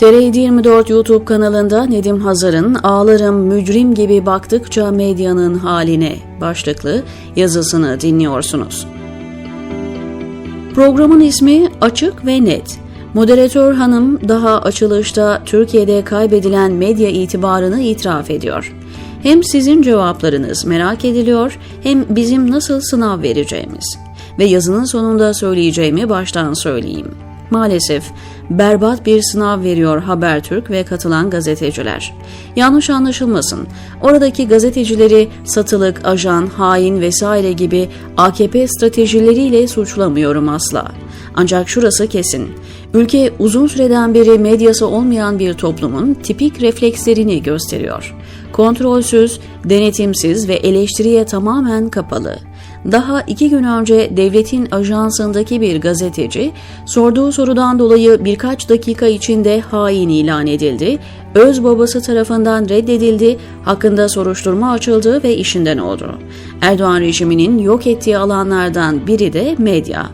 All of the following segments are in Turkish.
TR24 YouTube kanalında Nedim Hazar'ın Ağlarım mücrim gibi baktıkça medyanın haline başlıklı yazısını dinliyorsunuz. Programın ismi Açık ve Net. Moderatör hanım daha açılışta Türkiye'de kaybedilen medya itibarını itiraf ediyor. Hem sizin cevaplarınız merak ediliyor hem bizim nasıl sınav vereceğimiz. Ve yazının sonunda söyleyeceğimi baştan söyleyeyim. Maalesef berbat bir sınav veriyor Habertürk ve katılan gazeteciler. Yanlış anlaşılmasın. Oradaki gazetecileri satılık, ajan, hain vesaire gibi AKP stratejileriyle suçlamıyorum asla. Ancak şurası kesin. Ülke uzun süreden beri medyası olmayan bir toplumun tipik reflekslerini gösteriyor. Kontrolsüz, denetimsiz ve eleştiriye tamamen kapalı. Daha iki gün önce devletin ajansındaki bir gazeteci sorduğu sorudan dolayı birkaç dakika içinde hain ilan edildi, öz babası tarafından reddedildi, hakkında soruşturma açıldı ve işinden oldu. Erdoğan rejiminin yok ettiği alanlardan biri de medya.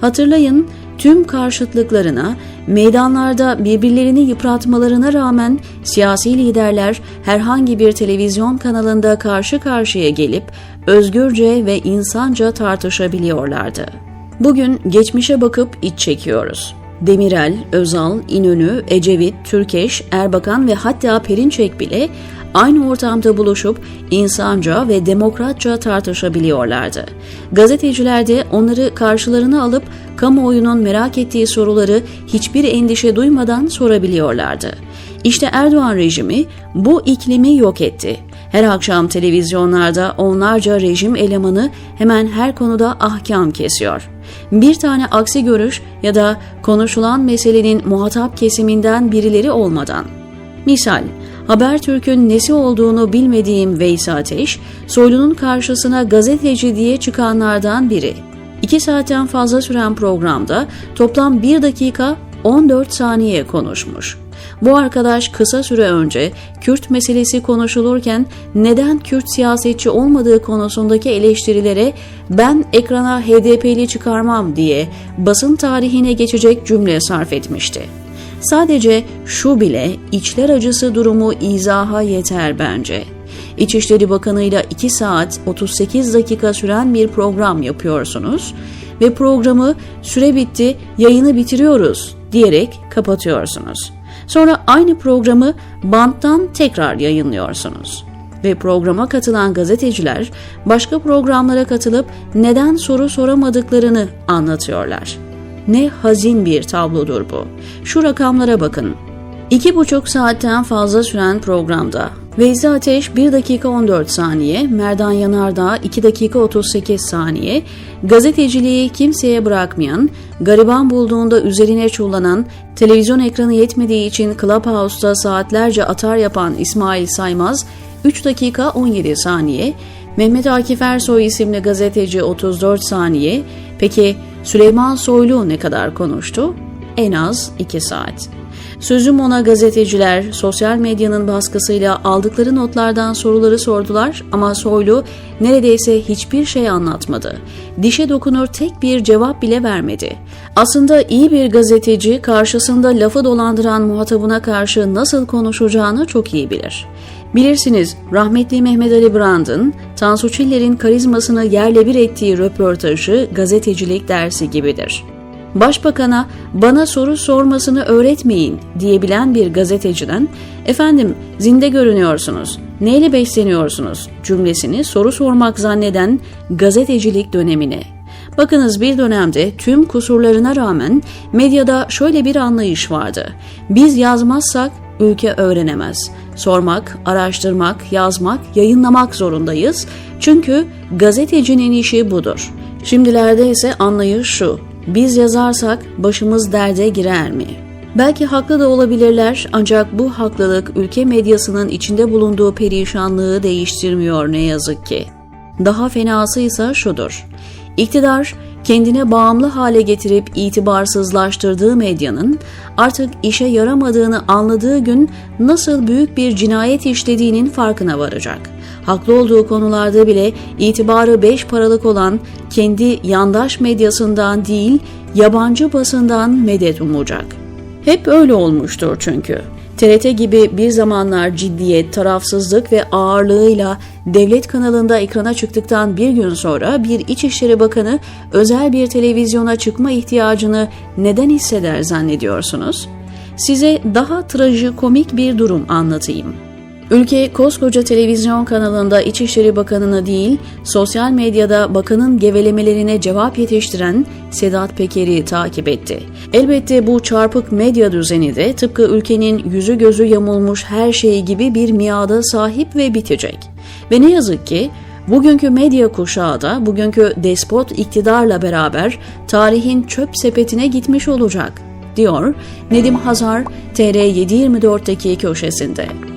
Hatırlayın tüm karşıtlıklarına, meydanlarda birbirlerini yıpratmalarına rağmen siyasi liderler herhangi bir televizyon kanalında karşı karşıya gelip özgürce ve insanca tartışabiliyorlardı. Bugün geçmişe bakıp iç çekiyoruz. Demirel, Özal, İnönü, Ecevit, Türkeş, Erbakan ve hatta Perinçek bile aynı ortamda buluşup insanca ve demokratça tartışabiliyorlardı. Gazeteciler de onları karşılarına alıp kamuoyunun merak ettiği soruları hiçbir endişe duymadan sorabiliyorlardı. İşte Erdoğan rejimi bu iklimi yok etti. Her akşam televizyonlarda onlarca rejim elemanı hemen her konuda ahkam kesiyor. Bir tane aksi görüş ya da konuşulan meselenin muhatap kesiminden birileri olmadan. Misal, Habertürk'ün nesi olduğunu bilmediğim Veys Ateş, Soylu'nun karşısına gazeteci diye çıkanlardan biri. İki saatten fazla süren programda toplam 1 dakika 14 saniye konuşmuş. Bu arkadaş kısa süre önce Kürt meselesi konuşulurken neden Kürt siyasetçi olmadığı konusundaki eleştirilere ben ekrana HDP'li çıkarmam diye basın tarihine geçecek cümle sarf etmişti. Sadece şu bile içler acısı durumu izaha yeter bence. İçişleri Bakanı ile 2 saat 38 dakika süren bir program yapıyorsunuz ve programı süre bitti, yayını bitiriyoruz diyerek kapatıyorsunuz. Sonra aynı programı banttan tekrar yayınlıyorsunuz. Ve programa katılan gazeteciler başka programlara katılıp neden soru soramadıklarını anlatıyorlar. Ne hazin bir tablodur bu. Şu rakamlara bakın. İki buçuk saatten fazla süren programda Veyzi Ateş 1 dakika 14 saniye, Merdan Yanardağ 2 dakika 38 saniye, gazeteciliği kimseye bırakmayan, gariban bulduğunda üzerine çullanan, televizyon ekranı yetmediği için Clubhouse'da saatlerce atar yapan İsmail Saymaz 3 dakika 17 saniye, Mehmet Akif Ersoy isimli gazeteci 34 saniye, peki Süleyman Soylu ne kadar konuştu? En az 2 saat. Sözüm ona gazeteciler sosyal medyanın baskısıyla aldıkları notlardan soruları sordular ama Soylu neredeyse hiçbir şey anlatmadı. Dişe dokunur tek bir cevap bile vermedi. Aslında iyi bir gazeteci karşısında lafı dolandıran muhatabına karşı nasıl konuşacağını çok iyi bilir. Bilirsiniz rahmetli Mehmet Ali Brand'ın Tansu Çiller'in karizmasını yerle bir ettiği röportajı gazetecilik dersi gibidir. Başbakana bana soru sormasını öğretmeyin diyebilen bir gazeteciden efendim zinde görünüyorsunuz, neyle besleniyorsunuz cümlesini soru sormak zanneden gazetecilik dönemine. Bakınız bir dönemde tüm kusurlarına rağmen medyada şöyle bir anlayış vardı. Biz yazmazsak ülke öğrenemez. Sormak, araştırmak, yazmak, yayınlamak zorundayız. Çünkü gazetecinin işi budur. Şimdilerde ise anlayış şu. Biz yazarsak başımız derde girer mi? Belki haklı da olabilirler ancak bu haklılık ülke medyasının içinde bulunduğu perişanlığı değiştirmiyor ne yazık ki. Daha fenası ise şudur. İktidar kendine bağımlı hale getirip itibarsızlaştırdığı medyanın artık işe yaramadığını anladığı gün nasıl büyük bir cinayet işlediğinin farkına varacak. Haklı olduğu konularda bile itibarı beş paralık olan kendi yandaş medyasından değil yabancı basından medet umacak. Hep öyle olmuştur çünkü. TRT gibi bir zamanlar ciddiyet, tarafsızlık ve ağırlığıyla devlet kanalında ekrana çıktıktan bir gün sonra bir İçişleri Bakanı özel bir televizyona çıkma ihtiyacını neden hisseder zannediyorsunuz? Size daha trajikomik bir durum anlatayım. Ülke koskoca televizyon kanalında İçişleri Bakanı'nı değil, sosyal medyada bakanın gevelemelerine cevap yetiştiren Sedat Peker'i takip etti. Elbette bu çarpık medya düzeni de tıpkı ülkenin yüzü gözü yamulmuş her şey gibi bir miada sahip ve bitecek. Ve ne yazık ki Bugünkü medya kuşağı da bugünkü despot iktidarla beraber tarihin çöp sepetine gitmiş olacak, diyor Nedim Hazar TR724'deki köşesinde.